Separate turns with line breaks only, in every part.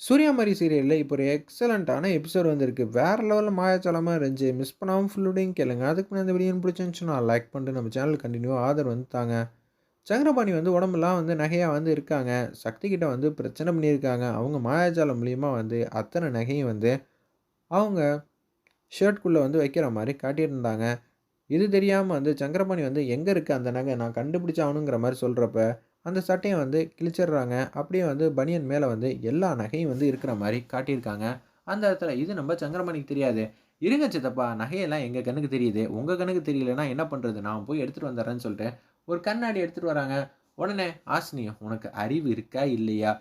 சூர்யாமாரி சீரியலில் இப்போ ஒரு எக்ஸலண்ட்டான எபிசோட் வந்திருக்கு. வேறு லெவலில் மாயாச்சலமாக இருந்துச்சு. மிஸ் பண்ணாமல் ஃபுல்லுடையும் கேளுங்க. அதுக்கு நான் இந்த வீடியோ பிடிச்சிருந்துச்சுன்னா லைக் பண்ணிட்டு நம்ம சேனல் கண்டினியூ ஆதரவு வந்து தாங்க. சங்கரபாணி வந்து உடம்புலாம் வந்து நகையாக வந்து இருக்காங்க. சக்தி கிட்ட வந்து பிரச்சனை பண்ணியிருக்காங்க. அவங்க மாயாஜாலம் மூலியமாக வந்து அத்தனை நகையும் வந்து அவங்க ஷர்ட்குள்ளே வந்து வைக்கிற மாதிரி காட்டியிருந்தாங்க இது தெரியாமல் வந்து சங்கரபாணி வந்து எங்கே இருக்குது அந்த நகை? நான் கண்டுபிடிச்சாகணுங்கிற மாதிரி சொல்கிறப்ப அந்த சட்டையை வந்து கிழிச்சிடுறாங்க. அப்படியே வந்து பனியன் மேலே வந்து எல்லா நகையும் வந்து இருக்கிற மாதிரி காட்டியிருக்காங்க. அந்த இடத்துல இது நம்ம சங்கரமணிக்கு தெரியாது. இருங்க சித்தப்பா நகையெல்லாம் எங்கள் கண்ணுக்கு தெரியுது. உங்கள் கண்ணுக்கு தெரியலனா என்ன பண்ணுறது நான் போய் எடுத்துகிட்டு வந்துடுறேன்னு சொல்லிட்டு ஒரு கண்ணாடி எடுத்துகிட்டு வராங்க. உடனே ஆசினி உனக்கு அறிவு இருக்கா இல்லையா?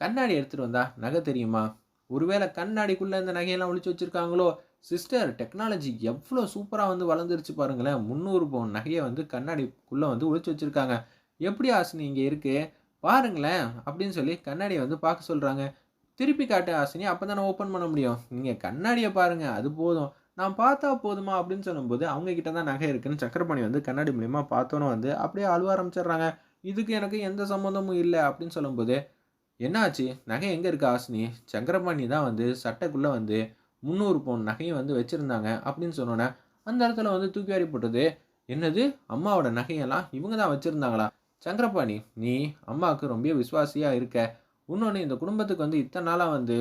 கண்ணாடி எடுத்துகிட்டு வந்தா நகை தெரியுமா? ஒருவேளை கண்ணாடிக்குள்ளே இந்த நகையெல்லாம் ஒழிச்சு வச்சுருக்காங்களோ? சிஸ்டர் டெக்னாலஜி எவ்வளோ சூப்பராக வந்து வளர்ந்துருச்சு பாருங்களேன். முந்நூறு பவுன் நகையை வந்து கண்ணாடிக்குள்ளே வந்து ஒழிச்சு வச்சுருக்காங்க. எப்படி ஆசினி இங்கே இருக்குது பாருங்களேன் அப்படின்னு சொல்லி கண்ணாடியை வந்து பார்க்க சொல்கிறாங்க திருப்பி காட்டு ஆசினி அப்போ தானே ஓப்பன் பண்ண முடியும். நீங்கள் கண்ணாடியை பாருங்கள் அது போதும். நான் பார்த்தா போதுமா? அப்படின்னு சொல்லும்போது அவங்க கிட்ட தான் நகை இருக்குன்னு சக்கரபாணி வந்து கண்ணாடி மூலியமாக பார்த்தோன்னு வந்து அப்படியே அழுவ ஆரம்பிச்சிடுறாங்க. இதுக்கு எனக்கு எந்த சம்மந்தமும் இல்லை அப்படின்னு சொல்லும்போது என்னாச்சு? நகை எங்கே இருக்கு ஆசினி? சக்கரபாணி தான் வந்து சட்டைக்குள்ளே வந்து முந்நூறு பவுன் நகையும் வந்து வச்சுருந்தாங்க அப்படின்னு சொன்னோன்னே அந்த இடத்துல வந்து தூக்கி வாரி போட்டது என்னது? அம்மாவோட நகையெல்லாம் இவங்க தான் வச்சுருந்தாங்களா? சங்கரபாணி நீ அம்மாவுக்கு ரொம்ப விசுவாசியாக இருக்க. இன்னொன்று இந்த குடும்பத்துக்கு வந்து இத்தனை நாளாக வந்து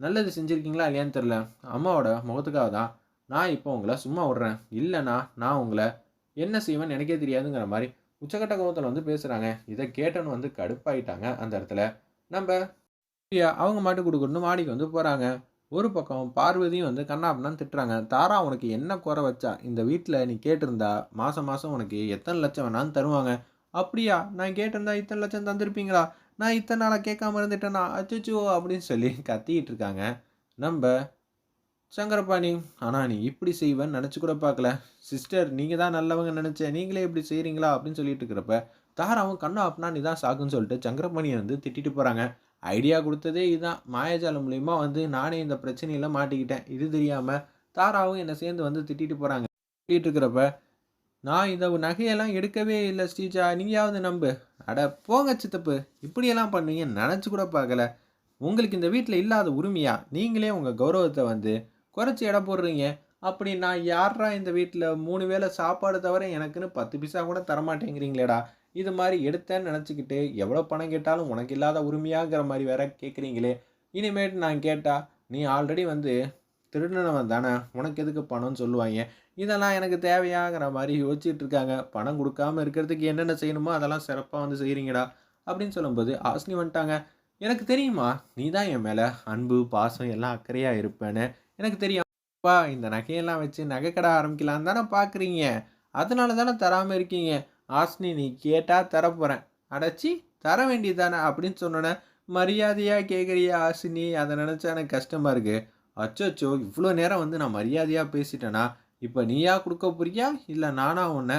நல்லது செஞ்சுருக்கீங்களா இல்லையான்னு தெரில அம்மாவோட முகத்துக்காக தான் நான் இப்போ உங்களை சும்மா விட்றேன். இல்லைனா நான் உங்களை என்ன செய்வேன்னு எனக்கே தெரியாதுங்கிற மாதிரி உச்சக்கட்ட கோபத்தில் வந்து பேசுகிறாங்க இதை கேட்டன்னு வந்து கடுப்பாயிட்டாங்க அந்த இடத்துல. நம்ம அவங்க மாட்டு கொடுக்கணும்னு மாடிக்கு வந்து போகிறாங்க ஒரு பக்கம் பார்வதியும் வந்து கண்ணாப்பண்ணான்னு திட்டுறாங்க. தாரா உனக்கு என்ன குறை வச்சா? இந்த வீட்டில் நீ கேட்டிருந்தா மாதம் மாதம் உனக்கு எத்தனை லட்சம் வேணாலும் தருவாங்க. அப்படியா? நான் கேட்டிருந்தா இத்தனை லட்சம் தந்திருப்பீங்களா? நான் இத்தனை நாளாக கேட்காம இருந்துட்டேனா? அச்சுச்சோ அப்படின்னு சொல்லி கத்திக்கிட்டு இருக்காங்க. நம்ம சங்கரபாணி ஆனால் நீ இப்படி செய்வேன்னு நினச்சி கூட பார்க்கல. சிஸ்டர் நீங்கள் தான் நல்லவங்க நினச்சேன் நீங்களே இப்படி செய்கிறீங்களா அப்படின்னு சொல்லிட்டு இருக்கிறப்ப தாராவும் கண்ணா அப்படின்னா நீ தான் சாக்குன்னு சொல்லிட்டு சங்கரபாணியை வந்து திட்டிட்டு போகிறாங்க ஐடியா கொடுத்ததே இதுதான் மாயாஜாலம் மூலிமா வந்து நானே இந்த பிரச்சனையில் மாட்டிக்கிட்டேன். இது தெரியாமல் தாராவும் என்னை சேர்ந்து வந்து திட்டிட்டு போகிறாங்க திட்டிகிட்டு இருக்கிறப்ப நான் இந்த நகையெல்லாம் எடுக்கவே இல்லை ஸ்ரீஜா. நீயாவது நம்பு. அட போங்க சித்தப்பு. இப்படியெல்லாம் பண்ணுவீங்கன்னு நினச்சி கூட பார்க்கல. உங்களுக்கு இந்த வீட்டில் இல்லாத உரிமையா? நீங்களே உங்கள் கௌரவத்தை வந்து குறைச்சி எடை போடுறீங்க. அப்படி நான் யாரா இந்த வீட்டில் மூணு வேளை சாப்பாடு தவிர எனக்குன்னு பத்து பைசா கூட தரமாட்டேங்கிறீங்களேடா. இது மாதிரி எடுத்தேன்னு நினச்சிக்கிட்டு எவ்வளோ பணம் கேட்டாலும் உனக்கு இல்லாத உரிமையாங்கிற மாதிரி வேற கேட்குறீங்களே இனிமேட்டு நான் கேட்டால் நீ ஆல்ரெடி வந்து திருடினவன் தானே? உனக்கு எதுக்கு பணம்னு சொல்லுவாங்க. இதெல்லாம் எனக்கு தேவையாங்கிற மாதிரி யோசிச்சுட்டு இருக்காங்க பணம் கொடுக்காம இருக்கிறதுக்கு என்னென்ன செய்யணுமோ அதெல்லாம் சிறப்பாக வந்து செய்கிறீங்கடா அப்படின்னு சொல்லும்போது ஆஸ்னி வந்துட்டாங்க. எனக்கு தெரியுமா நீ தான் என் மேலே அன்பு பாசம் எல்லாம் அக்கறையாக இருப்பேன்னு. எனக்கு தெரியும்ப்பா இந்த நகையெல்லாம் வச்சு நகை கடை ஆரம்பிக்கலாம் தானே பார்க்குறீங்க அதனால தானே தராமல் இருக்கீங்க. ஆஸ்னி நீ கேட்டால் தரப்போகிறேன் அடைச்சி தர வேண்டியது தானே அப்படின்னு சொன்னோன்னே மரியாதையாக கேட்குறியா ஆசினி அதை நினச்சா எனக்கு கஷ்டமாக இருக்குது அச்சோ இவ்வளோ நேரம் வந்து நான் மரியாதையாக பேசிட்டேன்னா இப்போ நீயா கொடுக்க போறியா? இல்லை நானா உன்னை?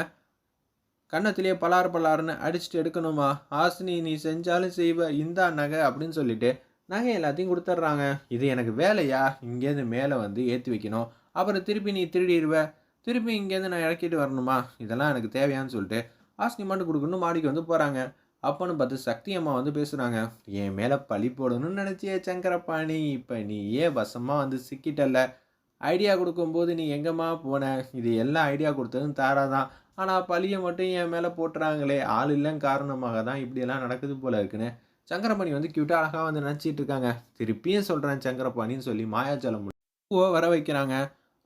கன்னத்திலேயே பலார் பலாருன்னு அடிச்சுட்டு எடுக்கணுமா? ஆசினி நீ செஞ்சாலும் செய்வ. இந்தா நகை அப்படின்னு சொல்லிட்டு நகை எல்லாத்தையும் கொடுத்துட்றாங்க. இது எனக்கு வேலையா? இங்கேருந்து மேலே வந்து ஏற்றி வைக்கணும். அப்புறம் திருப்பி நீ திருடிடுவ திருப்பி இங்கேருந்து நான் இறக்கிட்டு வரணுமா? இதெல்லாம் எனக்கு தேவையான்னு சொல்லிட்டு ஆசினி மட்டும் கொடுக்கணும் மாடிக்கு வந்து போகிறாங்க அப்போன்னு பார்த்து சக்தி அம்மா வந்து பேசுகிறாங்க என் மேலே பழி போடணும்னு நினச்சியே சங்கரப்பாணி. இப்போ நீ ஏன் வசமாக வந்து சிக்கிட்டல்ல. ஐடியா கொடுக்கும்போது நீ எங்கேம்மா போன? இது எல்லாம் ஐடியா கொடுத்ததும் தாரா தான். ஆனால் பழியை மட்டும் என் மேலே போட்டுறாங்களே. ஆள் இல்லைன்னு காரணமாக தான் இப்படியெல்லாம் நடக்குது போல இருக்குன்னு சங்கரபாணி வந்து கியூட்டாக அழகாக வந்து நினச்சிட்டு இருக்காங்க. திருப்பியும் சொல்கிறேன் சங்கரபாணின்னு சொல்லி மாயாஜலம் பூவை வர வைக்கிறாங்க.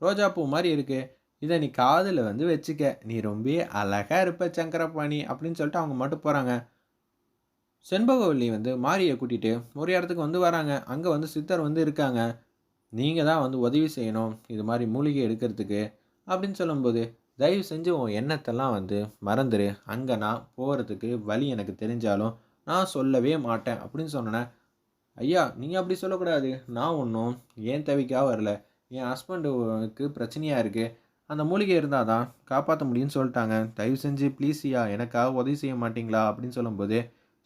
ரோஜா பூ மாதிரி இருக்குது இதை நீ காதில் வந்து வச்சுக்க. நீ ரொம்ப அழகாக இருப்ப சங்கரபாணி அப்படின்னு சொல்லிட்டு அவங்க மட்டும் போகிறாங்க செண்பகவல்லி வந்து மாரியை கூட்டிகிட்டு ஒரு இடத்துக்கு வந்து வராங்க. அங்கே வந்து சித்தர் வந்து இருக்காங்க. நீங்கள் தான் வந்து உதவி செய்யணும் இது மாதிரி மூலிகை எடுக்கிறதுக்கு அப்படின்னு சொல்லும்போது தயவு செஞ்சு உன் எண்ணத்தெல்லாம் வந்து மறந்துடு அங்கே நான் போகிறதுக்கு வழி எனக்கு தெரிஞ்சாலும் நான் சொல்லவே மாட்டேன் அப்படின்னு சொன்னேன் ஐயா நீங்கள் அப்படி சொல்லக்கூடாது. நான் ஒன்றும் ஏன் தேவைக்காக வரல? என் ஹஸ்பண்டுக்கு பிரச்சனையாக இருக்குது அந்த மூலிகை இருந்தால் தான் காப்பாற்ற முடியும்னு சொல்லிட்டாங்க. தயவு செஞ்சு ப்ளீஸ்யா எனக்காக உதவி செய்ய மாட்டிங்களா? அப்படின்னு சொல்லும்போது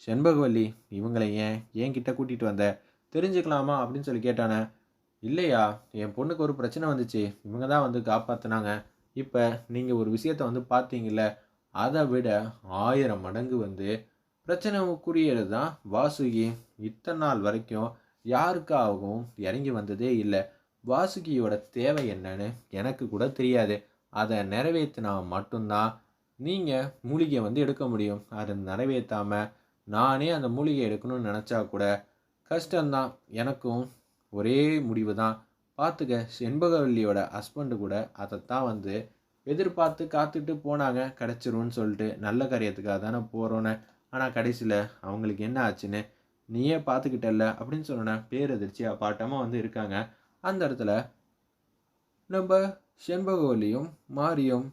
செண்பகவல்லி இவங்களை ஏன் ஏன் கிட்ட கூட்டிகிட்டு வந்த? தெரிஞ்சுக்கலாமா? அப்படின்னு சொல்லி கேட்டானே இல்லையா? என் பொண்ணுக்கு ஒரு பிரச்சனை வந்துச்சு. இவங்க தான் வந்து காப்பாற்றினாங்க இப்போ நீங்கள் ஒரு விஷயத்த வந்து பார்த்தீங்கல்ல அதை விட ஆயிரம் மடங்கு வந்து பிரச்சனைக்குரியது தான். வாசுகி இத்தனை நாள் வரைக்கும் யாருக்காகவும் இறங்கி வந்ததே இல்லை. வாசுகியோட தேவை என்னன்னு எனக்கு கூட தெரியாது. அதை நிறைவேற்றினா மட்டும்தான் நீங்கள் மூலிகையை வந்து எடுக்க முடியும். அதை நிறைவேற்றாமல் நானே அந்த மூலிகை எடுக்கணும்னு நினச்சா கூட கஷ்டம்தான். எனக்கும் ஒரே முடிவு தான் பார்த்துக்க செண்பகவல்லியோட ஹஸ்பண்டு கூட அதைத்தான் வந்து எதிர்பார்த்து காத்துட்டு போனாங்க. கிடச்சிரும்னு சொல்லிட்டு நல்ல காரியத்துக்காக தானே போகிறோன்னு ஆனால் கடைசியில் அவங்களுக்கு என்ன ஆச்சுன்னு நீயே பார்த்துக்கிட்டல அப்படின்னு சொன்னேன் பேரதிர்ச்சியாக பாட்டமாக வந்து இருக்காங்க. அந்த இடத்துல நம்ம செண்பகவல்லியும் மாரியும்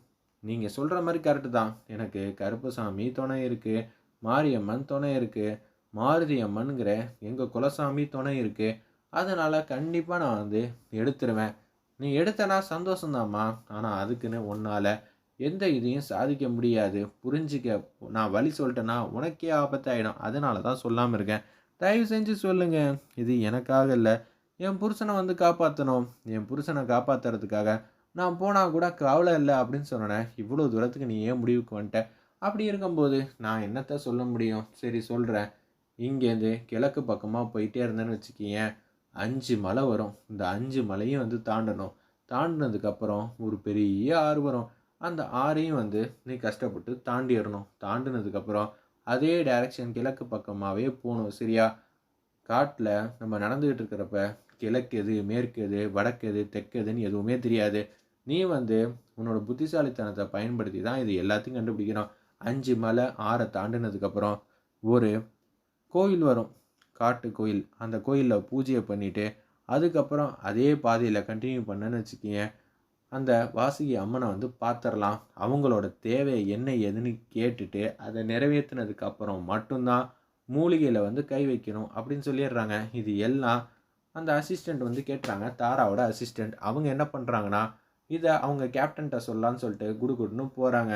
நீங்கள் சொல்கிற மாதிரி கரெக்டு தான். எனக்கு கருப்புசாமி துணை இருக்குது மாரியம்மன் துணை இருக்குது மாருதி அம்மனுங்கிற எங்கள் குலசாமி துணை இருக்குது அதனால் கண்டிப்பாக நான் வந்து எடுத்துருவேன். நீ எடுத்தனா சந்தோஷந்தாம்மா ஆனால் அதுக்குன்னு உன்னால் எந்த இதையும் சாதிக்க முடியாது. புரிஞ்சிக்க. நான் வழி சொல்லிட்டேன்னா உனக்கே ஆபத்தாயிடும். அதனால தான் சொல்லாமல் இருக்கேன். தயவு செஞ்சு சொல்லுங்கள் இது எனக்காக இல்லை. என் புருஷனை வந்து காப்பாற்றணும் என் புருஷனை காப்பாற்றுறதுக்காக நான் போனால் கூட கவலை இல்லை அப்படின்னு சொன்னேன். இவ்வளோ தூரத்துக்கு நீ ஏன் முடிவுக்கு வந்துட்ட? அப்படி இருக்கும்போது நான் என்னத்த சொல்ல முடியும்? சரி சொல்கிறேன் இங்கேருந்து கிழக்கு பக்கமாக போயிட்டே இருந்தேன்னு வச்சுக்கியேன். அஞ்சு மலை வரும். இந்த அஞ்சு மலையும் வந்து தாண்டணும். தாண்டினதுக்கப்புறம் ஒரு பெரிய ஆறு வரும். அந்த ஆறையும் வந்து நீ கஷ்டப்பட்டு தாண்டிடணும். தாண்டினதுக்கப்புறம் அதே டைரக்ஷன் கிழக்கு பக்கமாகவே போகணும். சரியா? காட்டில் நம்ம நடந்துக்கிட்டு இருக்கிறப்ப கிழக்கு எது மேற்கு எது வடக்கு எது தெற்கு எதுன்னு எதுவுமே தெரியாது. நீ வந்து உன்னோட புத்திசாலித்தனத்தை பயன்படுத்தி தான் இது எல்லாத்தையும் கண்டுபிடிக்கணும். அஞ்சு மலை ஆறை தாண்டினதுக்கப்புறம் ஒரு கோயில் வரும். காட்டு கோயில். அந்த கோயிலில் பூஜையை பண்ணிவிட்டு அதுக்கப்புறம் அதே பாதையில் கண்டினியூ பண்ணேன்னு வச்சுக்கிங்க அந்த வாசுகி அம்மனை வந்து பார்த்துடலாம் அவங்களோட தேவை என்ன ஏதுன்னு கேட்டுட்டு அதை நிறைவேற்றினதுக்கு அப்புறம் மட்டும்தான் மூலிகையில் வந்து கை வைக்கணும் அப்படின்னு சொல்லிடுறாங்க. இது எல்லாம் அந்த அசிஸ்டண்ட் வந்து கேட்டுறாங்க. தாராவோட அசிஸ்டண்ட் அவங்க என்ன பண்ணுறாங்கன்னா இதை அவங்க கேப்டன்கிட்ட சொல்லலான்னு சொல்லிட்டு குடுகுடுன்னு போகிறாங்க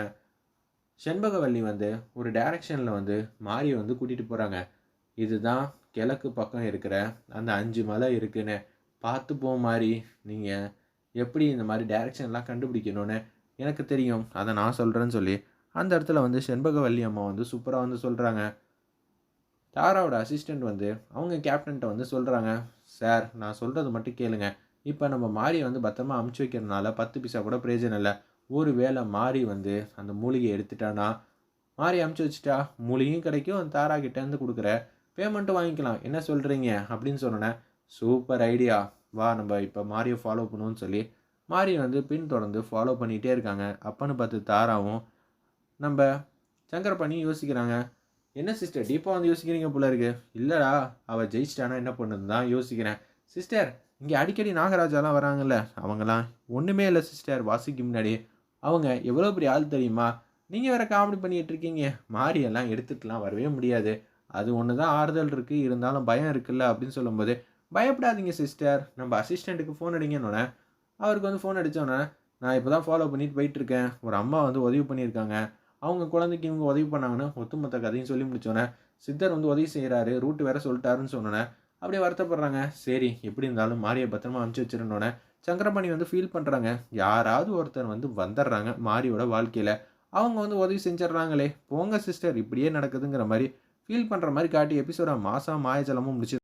செண்பகவல்லி வந்து ஒரு டைரக்ஷனில் வந்து மாரியை வந்து கூட்டிகிட்டு போகிறாங்க இதுதான் கிழக்கு பக்கம் இருக்கிற அந்த அஞ்சு மலை இருக்குன்னு பார்த்து போ மாதிரி நீங்கள் எப்படி இந்த மாதிரி டைரெக்ஷன்லாம் கண்டுபிடிக்கணும்னு எனக்கு தெரியும். அதை நான் சொல்கிறேன்னு சொல்லி அந்த இடத்துல வந்து செண்பகவல்லி அம்மா வந்து சூப்பராக வந்து சொல்கிறாங்க தாராவோட அசிஸ்டண்ட் வந்து அவங்க கேப்டன்கிட்ட வந்து சொல்கிறாங்க சார் நான் சொல்கிறது மட்டும் கேளுங்க. இப்போ நம்ம மாரியை வந்து பத்திரமா அமுச்சு வைக்கிறதுனால பத்து பைசா கூட பிரயோஜனம் இல்லை. ஒரு வேளை மாறி வந்து அந்த மூலிகையை எடுத்துட்டானா? மாறி அமுச்சு வச்சுட்டா மூலிகையும் கிடைக்கும். தாரா கிட்டேருந்து கொடுக்குற பேமெண்ட்டும் வாங்கிக்கலாம். என்ன சொல்கிறீங்க அப்படின்னு சொன்னோன்னே சூப்பர் ஐடியா. வா நம்ம இப்போ மாரியை ஃபாலோ பண்ணுவோம்னு சொல்லி மாரியை வந்து பின் தொடர்ந்து ஃபாலோ பண்ணிகிட்டே இருக்காங்க. அப்பன்னு பார்த்து தாராவும் நம்ம சங்கர் பண்ணி யோசிக்கிறாங்க. என்ன சிஸ்டர் டீப்பாக வந்து யோசிக்கிறீங்க போல இருக்கு. இல்லைடா அவள் ஜெயிச்சிட்டானா என்ன பண்ணுன்னு தான் யோசிக்கிறேன். சிஸ்டர் இங்கே அடிக்கடி நாகராஜாலாம் வராங்கல்ல அவங்களாம் ஒன்றுமே இல்லை சிஸ்டர் வாசிக்கு முன்னாடி அவங்க எவ்வளோ பெரிய ஆள் தெரியுமா? நீங்கள் வேறு காமெடி பண்ணிகிட்டு இருக்கீங்க. மாரியெல்லாம் எடுத்துட்டுலாம் வரவே முடியாது. அது ஒன்று தான் ஆறுதல் இருக்குது இருந்தாலும் பயம் இருக்குல்ல அப்படின்னு சொல்லும்போது பயப்படாதீங்க சிஸ்டர் நம்ம அசிஸ்டண்ட்டுக்கு ஃபோன் அடிங்கன்னொன்னே அவருக்கு வந்து ஃபோன் அடித்தோன்னே நான் இப்போ தான் ஃபாலோ பண்ணிட்டு போயிட்டுருக்கேன். ஒரு அம்மா வந்து உதவி பண்ணியிருக்காங்க. அவங்க குழந்தைக்கு இவங்க உதவி பண்ணாங்கன்னு ஒத்துமொத்த கதையும் சொல்லி முடிச்சோன்னே சித்தர் வந்து உதவி செய்கிறாரு ரூட் வேற சொல்லிட்டாருன்னு சொன்னோன்னே அப்படியே வருத்தப்படுறாங்க. சரி எப்படி இருந்தாலும் மாரியை பத்திரமா அனுப்பிச்சி வச்சிருந்தோன்னே சங்கரபாணி வந்து ஃபீல் பண்ணுறாங்க யாராவது ஒருத்தர் வந்து வந்துடுறாங்க மாரியோட வாழ்க்கையில். அவங்க வந்து உதவி செஞ்சிடுறாங்களே. போங்க சிஸ்டர் இப்படியே நடக்குதுங்கிற மாதிரி ஃபீல் பண்ணுற மாதிரி காட்டி எபிசோட மாதம் மாயஜலமும் முடிச்சு